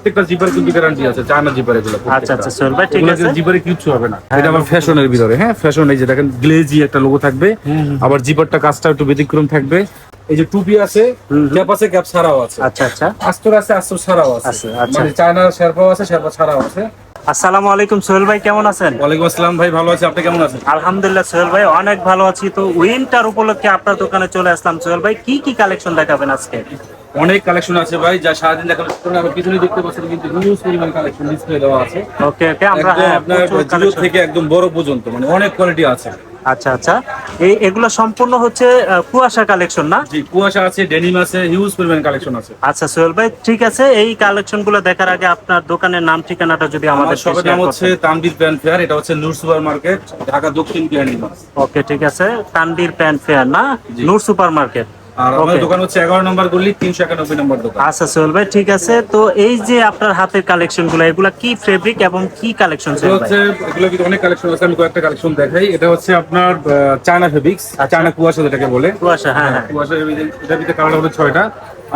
প্রত্যেকটা জিপার কিন্তু গ্যারান্টি আছে চায়না জিপার এগুলো আচ্ছা আচ্ছা সোহেল ভাই ঠিক আছে। জিপারে কিচ্ছু হবে না। এটা আবার ফ্যাশনের ভিতরে হ্যাঁ ফ্যাশন এই যে দেখেন গ্লেজি একটা লোগো থাকবে। আবার জিপারটা কাজটা একটু ব্যতিক্রম থাকবে। এই যে টুপি আছে ক্যাপ আছে ক্যাপ ছাড়াও আছে। আচ্ছা আচ্ছা। আস্তর আছে আস্তর ছাড়াও আছে। আছে, আচ্ছা। মানে চায়না শেরপাও আছে শেরপা ছাড়াও আছে। আসসালামু আলাইকুম সোহেল ভাই কেমন আছেন? ওয়ালাইকুম আসসালাম ভাই ভালো আছে। আপনি কেমন আছেন? আলহামদুলিল্লাহ সোহেল ভাই অনেক ভালো আছি। তো উইন্টার উপলক্ষে আপনার দোকানে চলে আসলাম। সোহেল ভাই কি কি কালেকশন দেখাবেন আজকে? অনেক কালেকশন আছে ভাই যা সারাদিন দেখানোর জন্য আমার পিছনে দেখতে পাচ্ছেন কিন্তু হিউজ পরিমাণ কালেকশন ডিসপ্লে দেওয়া আছে। ওকে ওকে আমরা হ্যাঁ, আপনার জিরো থেকে একদম বড় পর্যন্ত মানে অনেক কোয়ালিটি আছে। আচ্ছা আচ্ছা এই এগুলো সম্পূর্ণ হচ্ছে কুয়াশা কালেকশন না? জি কুয়াশা আছে ডেনিম আছে হিউজ পরিমাণ কালেকশন আছে। আচ্ছা সোহেল ভাই ঠিক আছে এই কালেকশনগুলো দেখার আগে আপনার দোকানের নাম ঠিকানাটা যদি আমাদের শপের নাম হচ্ছে তানবির প্যান ফেয়ার এটা হচ্ছে নূর সুপার মার্কেট ঢাকা দক্ষিণ বিহানিগঞ্জ ওকে ঠিক আছে কান্দির প্যান ফেয়ার না। নূর সুপার মার্কেট। আর আমাদের দোকান হচ্ছে এগারো নম্বর গলি তিনশো একানব্বই নম্বর দোকান। আচ্ছা সোহেল ভাই ঠিক আছে। তো এই যে আপনার হাতের কালেকশনগুলো এগুলা কি ফেব্রিক এবং কি কালেকশন এগুলো হচ্ছে এগুলো কিন্তু অনেক কালেকশন আছে আমি কয়েকটা কালেকশন দেখাই। এটা হচ্ছে আপনার চায়না ফেব্রিক্স চায়না কুয়াশা যেটাকে বলে। কুয়াশা হ্যাঁ হ্যাঁ। কুয়াশা এটার ভিতরে কালার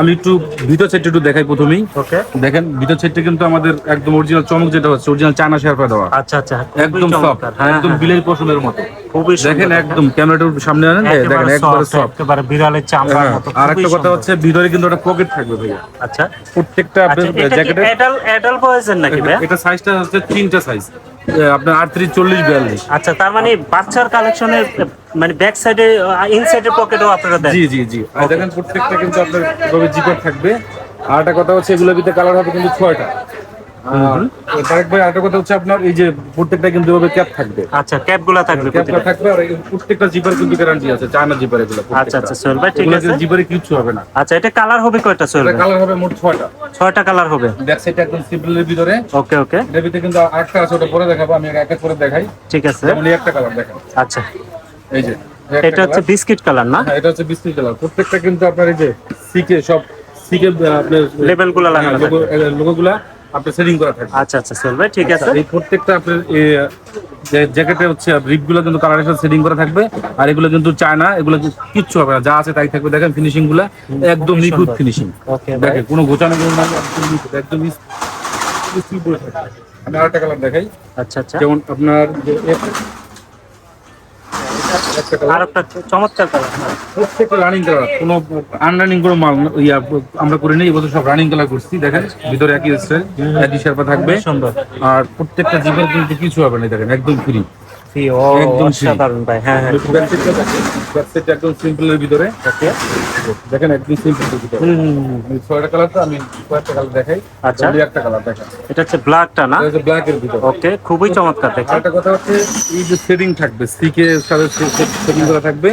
আমি একটু ভিতর সেটটা একটু দেখাই প্রথমেই। ওকে দেখেন ভিতর সেটটা কিন্তু আমাদের একদম অরিজিনাল চমক যেটা হচ্ছে অরিজিনাল চায়না শেরপা দেওয়া। আচ্ছা আচ্ছা একদম সফট হ্যাঁ একদম বিলের পশমের মতো। খুবই দেখেন একদম ক্যামেরাটার সামনে আনেন দেখেন একবারে সফট একেবারে বিড়ালের চামড়ার মতো আর একটা কথা হচ্ছে ভিতরে কিন্তু একটা পকেট থাকবে ভাইয়া। আচ্ছা। প্রত্যেকটা আচ্ছা বয়েজের নাকি ভাই এটা সাইজটা হচ্ছে তিনটা সাইজ আপনার আটত্রিশ চল্লিশ বিয়াল্লিশ। আচ্ছা তার মানে বাচ্চার কালেকশনের মানে ব্যাক সাইডে ইনসাইডের পকেটও আপনারা দেন। জি জি জি। আর দেখেন প্রত্যেকটা কিন্তু আপনার এভাবে জিপার থাকবে। আর একটা কথা হচ্ছে এগুলোর ভিতরে কালার হবে কিন্তু ছয়টা। তারেক ভাই আরেকটা কথা হচ্ছে আপনার এই যে প্রত্যেকটা কিন্তু এভাবে ক্যাপ থাকবে। আচ্ছা ক্যাপগুলো থাকবে ক্যাপটা থাকবে আর প্রত্যেকটা জিপার কিন্তু গ্যারান্টি আছে চায়না জিপার এগুলো আচ্ছা আচ্ছা সোহেল ভাই ঠিক আছে। জিপারে কিচ্ছু হবে না। আচ্ছা এটা কালার হবে কয়টা সোহেল ভাই? কালার হবে মোট ছয়টা। ছয়টা কালার হবে। ব্যাক সাইডটা একদম সিম্পলের ভিতরে। ওকে ওকে এটার ভিতরে কিন্তু আটটা আছে ওটা পরে দেখাবো আমি এক এক করে দেখাই। ঠিক আছে। একটা কালার দেখেন। আচ্ছা। এই যে এটা হচ্ছে বিস্কিট কালার না হ্যাঁ এটা হচ্ছে বিস্কিট কালার প্রত্যেকটা কিন্তু আপনার এই যে সিকে সব সিকে আপনার লেবেলগুলো লাগানো লোগো লোগোগুলা আপনার সেটিং করা থাকবে আচ্ছা আচ্ছা সোহেল ভাই ঠিক আছে এই প্রত্যেকটা আপনার জ্যাকেটে হচ্ছে রিপগুলো কিন্তু কালারের সাথে সেটিং করা থাকবে আর এগুলো কিন্তু চায়না এগুলো কিচ্ছু হবে না যা আছে তাই থাকবে দেখেন ফিনিশিংগুলা একদম নিখুঁত ফিনিশিং দেখেন কোনো গোছানো কোনো নাই একদম আমি আরেকটা কালার দেখাই আচ্ছা আচ্ছা যেমন আপনার আর একটা চমৎকার কালার প্রত্যেকটা রানিং কালার কোনো আনরানিং কোনো মাল ইয়া আমরা করে নেই এবছর সব রানিং কালার করছি দেখেন ভিতরে একই স্টাইল একই শেরপা থাকবে। আর প্রত্যেকটা জীবন কিন্তু কিছু হবে না দেখেন একদম ফ্রি ও একদম free। ভাই হ্যাঁ হ্যাঁ। ব্যাকসাইডটা একদম সিম্পলের ভিতরে। ওকে দেখেন একদম সিম্পলের ভিতরে। হুম হুম, হুম। আমি ছয়টা কালার তো আমি কয়েকটা কালার দেখাই। আচ্ছা। একটা কালার দেখাই এটা হচ্ছে ব্ল্যাকটা না? এটা হচ্ছে ব্ল্যাক এর ভিতরে। ওকে খুবই চমৎকার দেখে আরেকটা কথা হচ্ছে এই যে থাকবে সিকে সাথে করা থাকবে।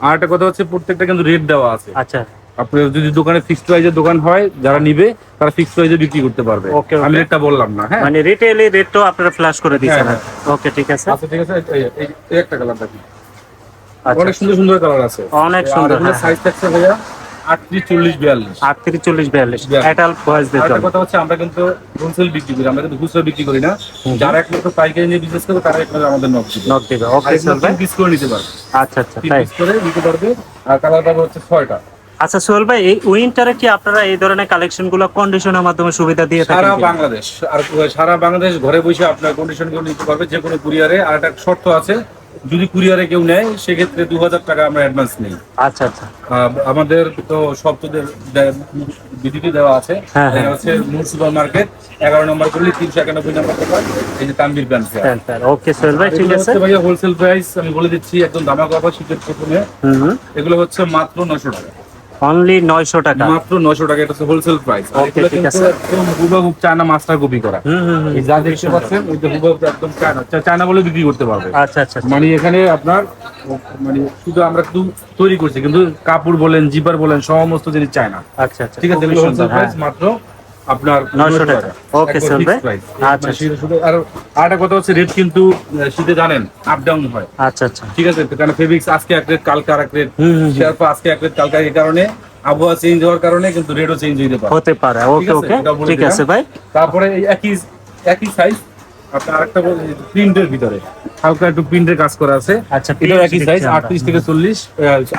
আর একটা কথা হচ্ছে প্রত্যেকটা কিন্তু রেট দেওয়া আছে। আচ্ছা। আপনার যদি দোকানে ফিক্সড প্রাইজের দোকান হয় যারা নিবে তারা ফিক্সড প্রাইজে বিক্রি করতে পারবে. আমি রেটটা বললাম না হ্যাঁ? মানে রিটেলে রেটটাও আপনারা ফ্ল্যাশ করে দিয়েছেন হ্যাঁ, ওকে ঠিক আছে। আচ্ছা ঠিক আছে এই- একটা কালার দেখি আচ্ছা। অনেক সুন্দর সুন্দর কালার আছে। অনেক সুন্দর হ্যাঁ, সাইজ থাকছে ভাইয়া আমরা কিন্তু হোলসেল বিক্রি করি আমরা কিন্তু খুচরা বিক্রি করি না। যারা একমাত্র পাইকারি নিয়ে বিজনেস করবে তারা একমাত্র আমাদের নক দিবে। নক দিবে। ওকে ভাই। পিস করে নিতে পারবে। আচ্ছা আচ্ছা পিস করে নিতে পারবে। আর কালার পাবে হচ্ছে ছয়টা। আচ্ছা সোহেল ভাই এই উইন্টারে কি আপনারা এই ধরনের কালেকশনগুলো কন্ডিশনের মাধ্যমে সুবিধা দিয়ে সারা থাকেন কি? বাংলাদেশ আর সারা বাংলাদেশ ঘরে বসে আপনার কন্ডিশনগুলো নিতে পারবে যে কোনো কুরিয়ারে আর একটা শর্ত আছে যদি কুরিয়ারে কেউ নেয় সেক্ষেত্রে দু হাজার টাকা আমরা অ্যাডভান্স নেই। আচ্ছা আচ্ছা। আমাদের তো শব্দদের বিডিটি দেওয়া আছে। হ্যাঁ, হ্যাঁ। হচ্ছে সুপার মার্কেট এগারো নম্বর করলে তিনশো একানব্বই নম্বর এই যে তানবির ব্যান্ড ওকে সোহেল ভাই ঠিক আছে। ভাইয়া হোলসেল প্রাইস আমি বলে দিচ্ছি একদম দামা অফার শীতের প্রথমে। এগুলো হচ্ছে মাত্র নশো টাকা। অনলি নয়শো টাকা। মাত্র 900 টাকা এটা হোলসেল প্রাইস ওকে ঠিক আছে। একদম হুবহু চায়না মাস্টার কপি করা। এই যা দেখতে পাচ্ছেন ওই হুবহু একদম চায়না চায়না বলে বিক্রি করতে পারবে। আচ্ছা আচ্ছা আচ্ছা। মানে এখানে আপনার মানে শুধু আমরা শুধু তৈরি করছি কিন্তু কাপড় বলেন জিপার বলেন সমস্ত জিনিস চায়না আচ্ছা আচ্ছা। ঠিক আছে হোলসেল প্রাইস হ্যাঁ। মাত্র আপনার 900 টাকা। Okay, একবার ভাই। আচ্ছা, মানে আর আরেকটা কথা হচ্ছে রেট কিন্তু শীতে জানেন আপ ডাউন হয়। আচ্ছা আচ্ছা। ঠিক আছে? কারণ ফেব্রিক্স আজকে এক রেট কালকে আর এক রেট। শেরপা আজকে এক রেট কালকে এই কারণে আবহাওয়া চেঞ্জ হওয়ার কারণে কিন্তু রেটও চেঞ্জ হইতে পারে। হতে পারে। ওকে ওকে ঠিক আছে ভাই। তারপরে একই একই সাইজ আপনার আরেকটা প্রিন্টের ভিতরে। হালকা একটু প্রিন্টের কাজ করা আছে। আচ্ছা, print একই সাইজ আমরা। আটত্রিশ থেকে চল্লিশ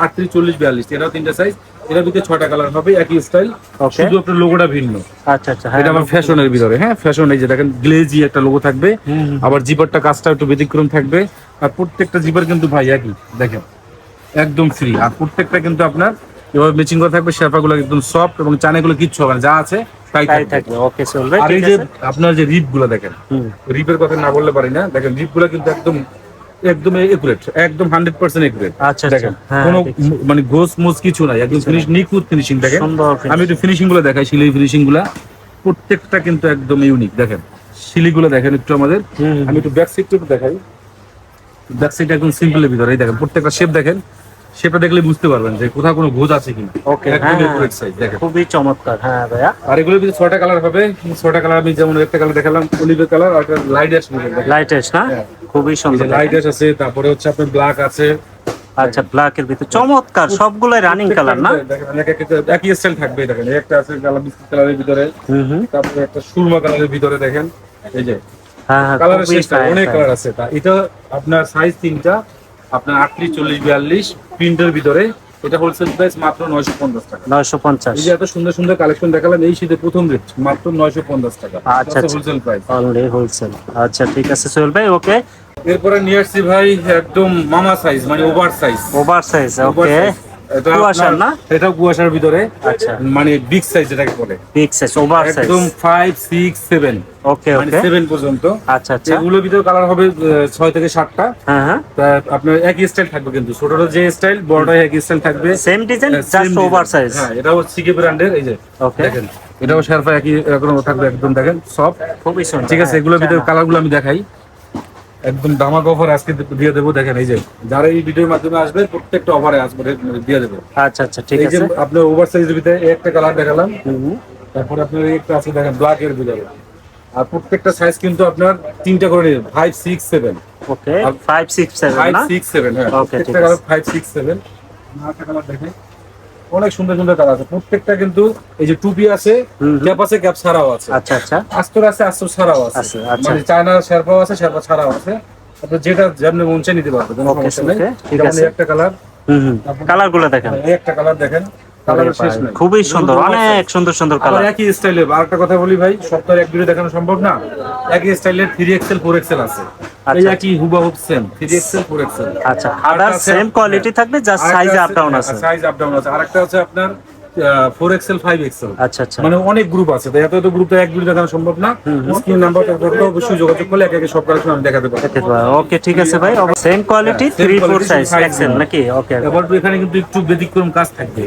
আটত্রিশ চল্লিশ বিয়াল্লিশ। এটাও তিনটা সাইজ এটার ভিতরে ছয়টা কালার হবে একই স্টাইল শুধু আপনার লোগোটা ভিন্ন। আচ্ছা আচ্ছা হ্যাঁ এটা আমার ফ্যাশনের ভিতরে হ্যাঁ ফ্যাশন এই যে দেখেন গ্লেজি একটা লোগো থাকবে। আবার জিপারটা কাজটা একটু ব্যতিক্রম থাকবে। আর প্রত্যেকটা জিপার কিন্তু ভাই একই দেখেন একদম ফ্রি আর প্রত্যেকটা কিন্তু আপনার এভাবে ম্যাচিং করা থাকবে শেফাগুলো একদম সফট এবং চানেগুলো কিচ্ছু হবে না যা আছে তাই থাকবে। ওকে সোহেল আর এই যে আপনার যে রিপগুলো দেখেন হুম। রিপের কথা না বললে পারি না। দেখেন রিপগুলো কিন্তু একদম একদম একুরেট একদম হান্ড্রেড পার্সেন্ট একুরেট আচ্ছা দেখেন হ্যাঁ কোনো মানে গোস মোস কিছু নাই একদম ফিনিশ নিখুঁত ফিনিশিং দেখেন। আমি একটু ফিনিশিংগুলো দেখাই সিলাই ফিনিশিংগুলা প্রত্যেকটা কিন্তু একদম ইউনিক দেখেন। সিলি গুলো দেখেন একটু আমাদের। আমি একটু ব্যাক সাইড একটু দেখাই। ব্যাক সাইড একদম সিম্পলের ভিতরে এই দেখেন প্রত্যেকটা শেপ দেখেন। শেপটা দেখলে বুঝতে পারবেন যে কোথাও কোনো গোজ আছে কিনা। ওকে একদম হ্যাঁ একুরেট সাইজ দেখেন। খুবই চমৎকার হ্যাঁ ভাইয়া। আর এগুলোর ভিতরে ছয়টা কালার হবে। ছয়টা কালার আমি যেমন একটা কালার দেখালাম অলিভের কালার আর একটা লাইট অ্যাশ লাইটেস্ট না? হ্যাঁ। খুবই সুন্দর লাইট আছে তারপরে হচ্ছে আপনার ব্ল্যাক আছে। আচ্ছা ব্ল্যাক এর ভিতরে। চমৎকার সবগুলাই রানিং কালার না? একই স্টাইল থাকবে দেখেন। একটা আছে কালার বিস্কুট কালারের ভিতরে। তারপরে একটা সুরমা কালারের ভিতরে দেখেন। এই যে হ্যাঁ হ্যাঁ কালারের খুবই শেষটা fine, অনেক কালার আছে। তা এটা আপনার সাইজ তিনটা আপনার আটত্রিশ চল্লিশ বিয়াল্লিশ প্রিন্টের ভিতরে। এটা হোলসেল প্রাইস মাত্র নয়শো পঞ্চাশ টাকা। নয়শো পঞ্চাশ। এই যে এত সুন্দর সুন্দর কালেকশন দেখালাম এই শীতে প্রথম রেট মাত্র নয়শো পঞ্চাশ টাকা। আচ্ছা, আচ্ছা। হোলসেল প্রাইস হোলসেল আচ্ছা ঠিক আছে সোহেল ভাই ওকে এরপরে নিয়ে আসছি ভাই একদম মামা সাইজ মানে over size over size okay এটা কুয়াশার না? এটাও কুয়াশার ভিতরে আচ্ছা। মানে বিগ সাইজ যেটাকে বলে। বিগ সাইজ ওভার সাইজ একদম ফাইভ সিক্স সেভেন ওকে মানে পর্যন্ত। আচ্ছা আচ্ছা। এগুলোর ভিতরে কালার হবে ছয় থেকে হ্যাঁ হ্যাঁ। আপনার একই স্টাইল থাকবে কিন্তু। ছোটটা যে স্টাইল বড়টা একই স্টাইল থাকবে। Same design just over size হ্যাঁ সিকে ব্র্যান্ডের এই যে। ওকে দেখেন এটাও একই থাকবে একদম দেখেন সব খুবই সুন্দর ঠিক আছে হ্যাঁ, এগুলোর ভিতরে। কালারগুলো আমি দেখাই। একদম দামাক অফার আজকে দিয়ে দেবো দেখেন এই যে যারা এই ভিডিওর মাধ্যমে আসবে প্রত্যেকটা অফারে আসবে দিয়ে দেবো। আচ্ছা আচ্ছা ঠিক আছে। আপনার ওভার সাইজের ভিতরে একটা কালার দেখালাম। তারপরে আপনার একটা আছে দেখেন ব্ল্যাক এর ভিতরে। আর প্রত্যেকটা সাইজ কিন্তু আপনার তিনটা করে নিন five six seven okay five six seven five six seven হ্যাঁ প্রত্যেকটা ঠিক আছে। কালার ফাইভ সিক্স সেভেন একটা কালার দেখেন। অনেক সুন্দর সুন্দর কালার আছে। প্রত্যেকটা কিন্তু এই যে টুপি আছে। ক্যাপ আছে ক্যাপ ছাড়াও আছে। আচ্ছা আচ্ছা। আস্তর আছে আস্তর ছাড়াও আছে। আচ্ছা। মানে চায়না শেরপাও আছে শেরপা ছাড়াও আছে। আপনি যেটা যেমন মন চাই নিতে পারবেন কোনো সমস্যা নেই। ঠিক আছে। একটা কালার। কালারগুলো দেখেন। এই একটা কালার দেখেন কালার শেষ নেই। খুবই সুন্দর অনেক সুন্দর সুন্দর কালার। একই স্টাইলে আরেকটা কথা বলি ভাই সপ্তাহে এক ভিডিও দেখানো সম্ভব না? একই স্টাইলের থ্রি এক্সেল ফোর এক্সেল আছে। এই আচ্ছা। একই হুবাহুব same three XL four XL আচ্ছা আদার সেম কোয়ালিটি থাকবে জাস্ট সাইজ আপ ডাউন আছে সাইজ আপ ডাউন আছে। আরেকটা আছে আপনার ফোর এক্সেল ফাইভ এক্সেল আচ্ছা আচ্ছা। মানে অনেক গ্রুপ আছে। তো এত এত গ্রুপ এক ভিডিও দেখানো সম্ভব না। স্ক্রিন নাম্বার অবশ্যই যোগাযোগ করলে এক একে সব কালেকশন আমি দেখাতে পারব। ওকে ঠিক আছে ভাই। সেম কোয়ালিটি হ্যাঁ, থ্রি ফোর সাইজ এক্সেল নাকি? ওকে এবার এখানে কিন্তু একটু ব্যতিক্রম কাজ থাকবে।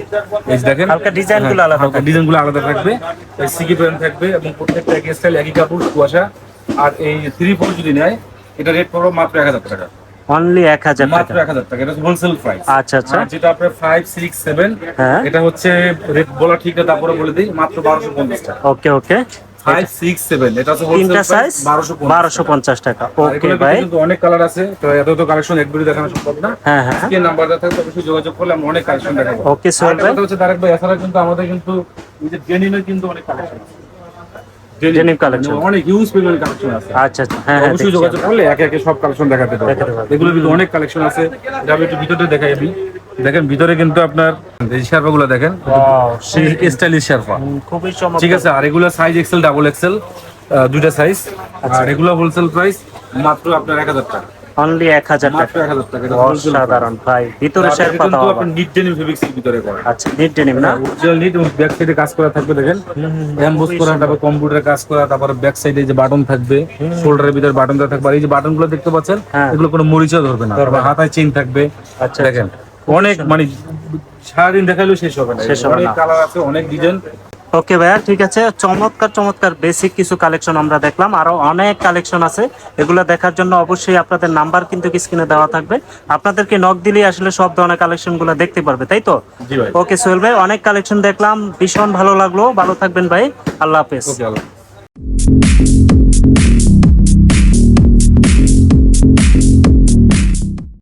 এই দেখেন। হালকা design গুলো আলাদা থাকবে। ডিজাইনগুলো আলাদা থাকবে। সিকি প্যান্ট থাকবে এবং প্রত্যেকটা একই স্টাইল একই কাপড় কুয়াশা। আর এই থ্রি ফোর যদি নেয় এটা রেট পড়বে মাত্র এক হাজার টাকা। অনলি এক হাজার মাত্র এক হাজার টাকা। এটা হোলসেল প্রাইস আচ্ছা আচ্ছা। যেটা আপনার ফাইভ সিক্স সেভেন। এটা হচ্ছে রেট বলা ঠিক না তারপরে বলে দিই মাত্র বারোশো পঞ্চাশ টাকা। Okay okay five six seven এটা হচ্ছে তিনটা সাইজ বারোশো পঞ্চাশ টাকা। ওকে ভাই কিন্তু অনেক কালার আছে তো এত তো কালেকশন একবারই দেখানো সম্ভব না। হ্যাঁ হ্যাঁ। আজকে নাম্বার দেওয়া থাকবে অবশ্যই যোগাযোগ করলে আমরা অনেক কালেকশন দেখাবো। Okay, সোহেল ভাই। হচ্ছে তারেক ভাই এছাড়া কিন্তু আমাদের কিন্তু এই যে ডেনিমের কিন্তু অনেক কালেকশন আছে। Collection। মানে অনেক হিউজ পরিমাণ কালেকশন আছে। আচ্ছা আচ্ছা হ্যাঁ হ্যাঁ অবশ্যই যোগাযোগ করলে একে একে সব কালেকশন দেখাতে পারব। এগুলোর ভিতরে অনেক কালেকশন আছে। এটা আমি একটু ভিতরে দেখাই আমি। দেখেন ভিতরে কিন্তু আপনার এই শার্পা গুলো দেখেন স্টাইলিশ শার্পা। খুবই চমৎকার। ঠিক আছে আর এগুলো সাইজ এক্সেল ডাবল এক্সেল দুইটা সাইজ আচ্ছা। আর এগুলো হোলসেল প্রাইস মাত্র আপনার এক হাজার টাকা। অনলি এক হাজার টাকা। অসাধারণ ভাই ভিতরে শেয়ার পাতা নিট ডেনিম ফেব্রিক্স ভিতরে করা আচ্ছা নিট ডেনিম না? অরিজিনাল নিট এবং ব্যাক সাইডে কাজ করা থাকবে দেখেন। এমবোস করা তারপর কম্পিউটার কাজ করা তারপর ব্যাক সাইডে যে বাটন থাকবে শোল্ডারের ভিতরে বাটন থাকবে। আর এই যে বাটনগুলো দেখতে পাচ্ছেন হ্যাঁ। এগুলো কোনো মরিচা ধরবে না তারপর হাতায় চেইন থাকবে আচ্ছা দেখেন। অনেক মানে সারাদিন দেখালেও শেষ হবে না। শেষ হবে অনেক। কালার আছে অনেক ডিজাইন ওকে ভাইয়া ঠিক আছে। চমৎকার চমৎকার বেসিক কিছু কালেকশন আমরা দেখলাম। আরও অনেক কালেকশন আছে। এগুলো দেখার জন্য অবশ্যই আপনাদের নাম্বার কিন্তু স্ক্রিনে দেওয়া থাকবে। আপনাদেরকে নক দিলেই আসলে সব ধরনের কালেকশনগুলো দেখতে পারবে তাই তো? ওকে সোহেল ভাই অনেক কালেকশন দেখলাম। ভীষণ ভালো লাগল। ভালো থাকবেন ভাই। আল্লাহ হাফেজ।